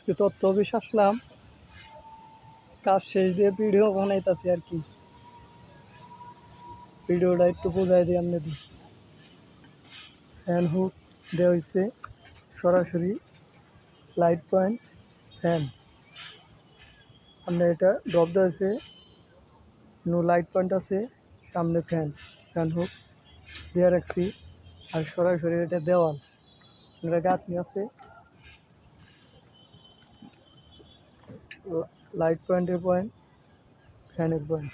আজকে তথ্য অফিস আসলাম। কাজ শেষ দিয়ে ভিডিও বানাইতেছি আর কি। ভিডিওটা একটু বোঝাই দিই আপনাদের ফ্যান হুক দেওয়া হয়েছে সরাসরি লাইট পয়েন্ট ফ্যান আপনার এটা ড্রপ দেওয়া হয়েছে নো লাইট পয়েন্ট আছে, সামনে ফ্যান ফ্যান হুক দেওয়া রাখছি। আর সরাসরি এটা দেওয়াল। এটা গাঁথনি আছে লাইট পয়েন্টের পয়েন্ট ফ্যানের পয়েন্ট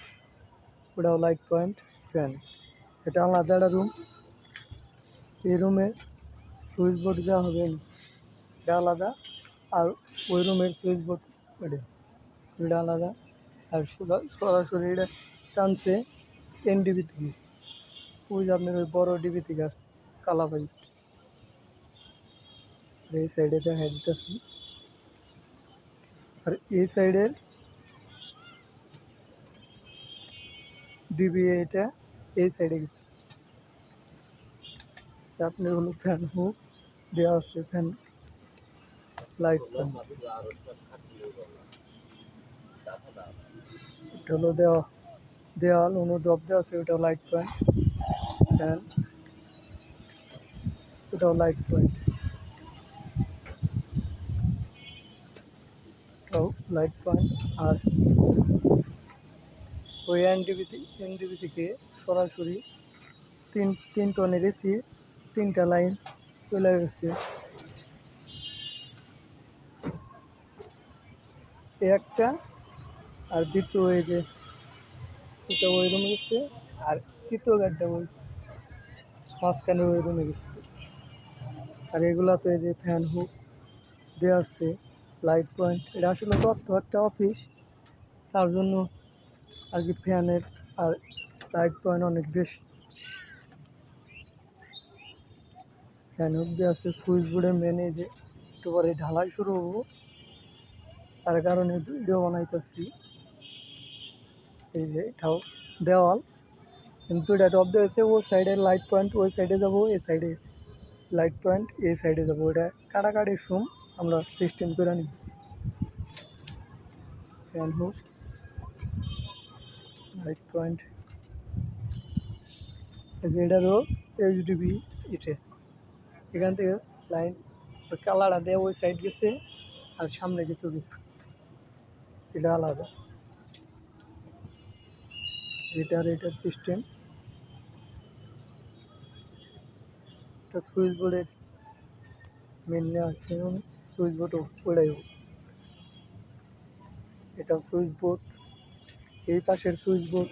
ওটাও লাইট পয়েন্ট ফ্যান এটা আলাদা একটা রুম এই রুমে সুইচ বোর্ড দেওয়া হবে। এটা আলাদা, আর ওই রুমের সুইচ বোর্ড এটা এটা আলাদা। আর সরাসরি এটা টানছে টেন ডিবি থেকে। ওই যে আপনার ওই বড় ডিবি থেকে আসছে কালা এই সাইডে দেখা দিতেছি। আর এই সাইডের ডিবি এটা এই সাইডে গেছে। আপনার হলো ফ্যান হুক দেওয়া আছে ফ্যান লাইট ফ্যান এটা হলো দেওয়া, দেওয়াল, অন্য ড্রপ দেওয়া আছে, ওটাও লাইট পয়েন্ট ফ্যান ওটাও লাইট পয়েন্ট ওটাও লাইট পয়েন্ট আর ওই এনডিবি এনডিবি থেকে সরাসরি তিন তিন টনের এসি তিনটা লাইন চলে গেছে। একটা আর দ্বিতীয় এই যে এটা ওই রুমে গেছে আর তৃতীয় গাড়িটা ওই মাঝখানে ওই রুমে গেছে। আর এগুলা তো এই যে ফ্যান হুক দেওয়া আছে। লাইট পয়েন্ট এটা আসলে তথ্য একটা অফিস তার জন্য আর কি ফ্যানের আর লাইট পয়েন্ট অনেক বেশি। ফ্যান অব্দি আছে সুইচ বোর্ডে মেনে যে, একটু পরে ঢালাই শুরু হব। তার কারণে ভিডিও বানাইতেছি। এই যে, এটাও দেওয়াল। কিন্তু এটা টপ দিয়েছে ও সাইডে লাইট পয়েন্ট ওই সাইডে যাব এই সাইডে লাইট পয়েন্ট এই সাইডে যাব। এটা কাটাকাটি সুম আমরা সিস্টেম করে নিব ফ্যান হুক লাইট পয়েন্ট এটা এখান থেকে লাইন কালারটা দেওয়া ওই সাইড গেছে আর সামনে কিছু গেছে। এটা আলাদা। এটার এটার সিস্টেম এটা সুইচ বোর্ডের মেন আছে সুইচ বোর্ড ওটাই এটা সুইচ বোর্ড। এই পাশের সুইচ বোর্ড,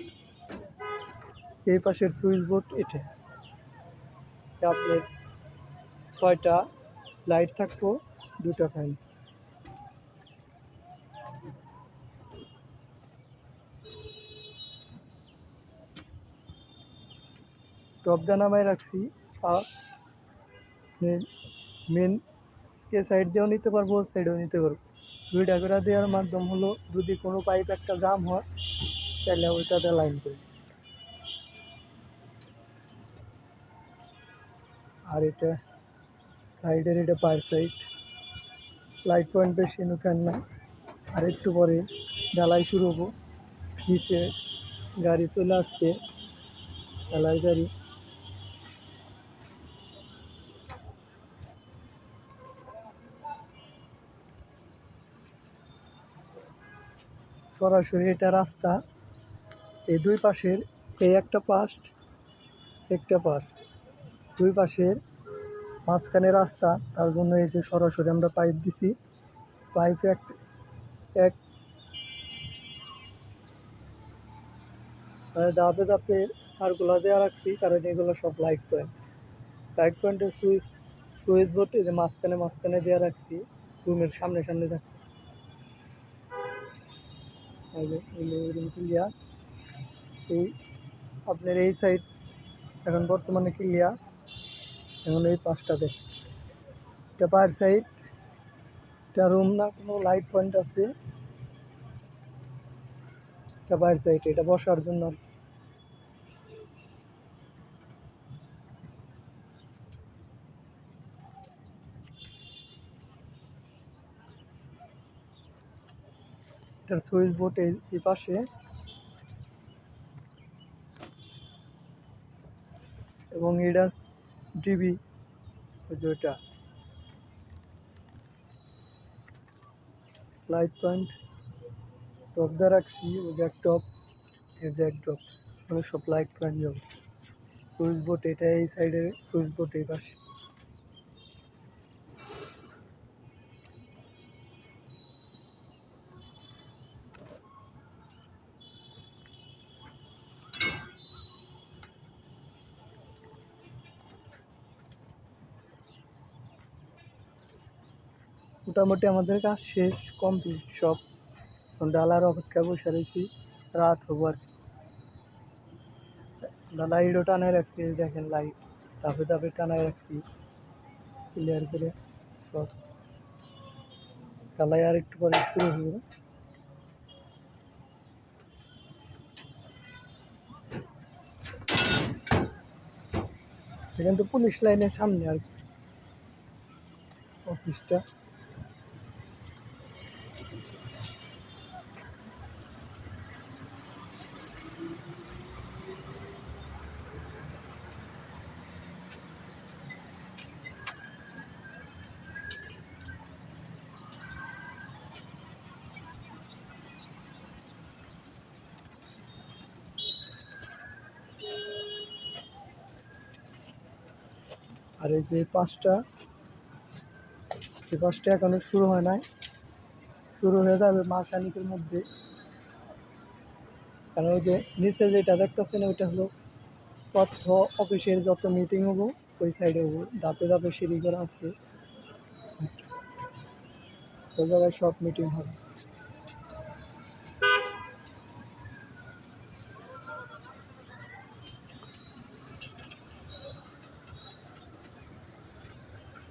এই পাশের সুইচ বোর্ড এটা। এটা আপনার ছয়টা লাইট থাকব, দুটা ফ্যান। টপ দা নামায় রাখছি, আর মেন এ সাইড দিয়েও নিতে পারব সাইডেও নিতে পারব। দুইটা করে দেওয়ার মাধ্যম হলো, যদি কোনো পাইপ একটা জাম হয়, তাহলে ওইটাতে লাইন করি আর এটা সাইডের এটা পার সাইড লাইট পয়েন্ট বেশি ফ্যান না। আর একটু পরে ডালাই শুরু হব। নিচে গাড়ি চলে আসছে। ডালাই গাড়ি। সরাসরি এটা রাস্তা। এই দুই পাশের, এই একটা পাশ একটা পাশ। দুই পাশের মাঝখানে রাস্তা, তার জন্য এই যে সরাসরি আমরা পাইপ দিছি। পাইপ এক এক মানে ধাপে ধাপে সারগুলা দেওয়া রাখছি, কারণ এগুলো সব লাইট পয়েন্ট লাইট পয়েন্টের সুইচ সুইচ বোর্ড এই যে মাঝখানে মাঝখানে দেওয়া রাখছি। রুমের সামনে সামনে দেখ ক্লিয়ার এই আপনার এই সাইড এখন বর্তমানে ক্লিয়ার এখন এই পাঁচটাতে এটা পার সাইড এটা রুম না, কোনো লাইট পয়েন্ট আছে। এটা বাইর সাইড এটা বসার জন্য আর কি। এটার সুইচ বোর্ড এই পাশে। এবং এটার ডিবি যে লাইট পয়েন্ট টপ দিয়ে রাখছি, ওই যে টপ এই যে টপ মানে সব লাইট পয়েন্ট যাবে। সুইচ বোর্ড এটা এই সাইডে সুইচ বোর্ড এই পাশে। মোটামুটি আমাদের কাজ শেষ কমপ্লিট সব। ডালার অপেক্ষা বসে রয়েছি, রাত হব আর লাইটও টানায় রাখছি দেখেন লাইট তাপে তাপে টানায় রাখছি ক্লিয়ার করে সব। ডালাই আর একটু পরে শুরু হবে। এখান তো পুলিশ লাইনের সামনে আর কি। অফিসটা। আর এই যে পাঁচটা, এই পাঁচটা এখনও শুরু হয় নাই। শুরু হয়ে যাবে মাসানিকের মধ্যে। কারণ ওই যে নিচে যেটা দেখতেছেন, ওইটা হলো তথ্য অফিসের যত মিটিং হব, ওই সাইডে হব। ধাপে ধাপে সিঁড়ি করা আছে ওই জায়গায় সব মিটিং হবে।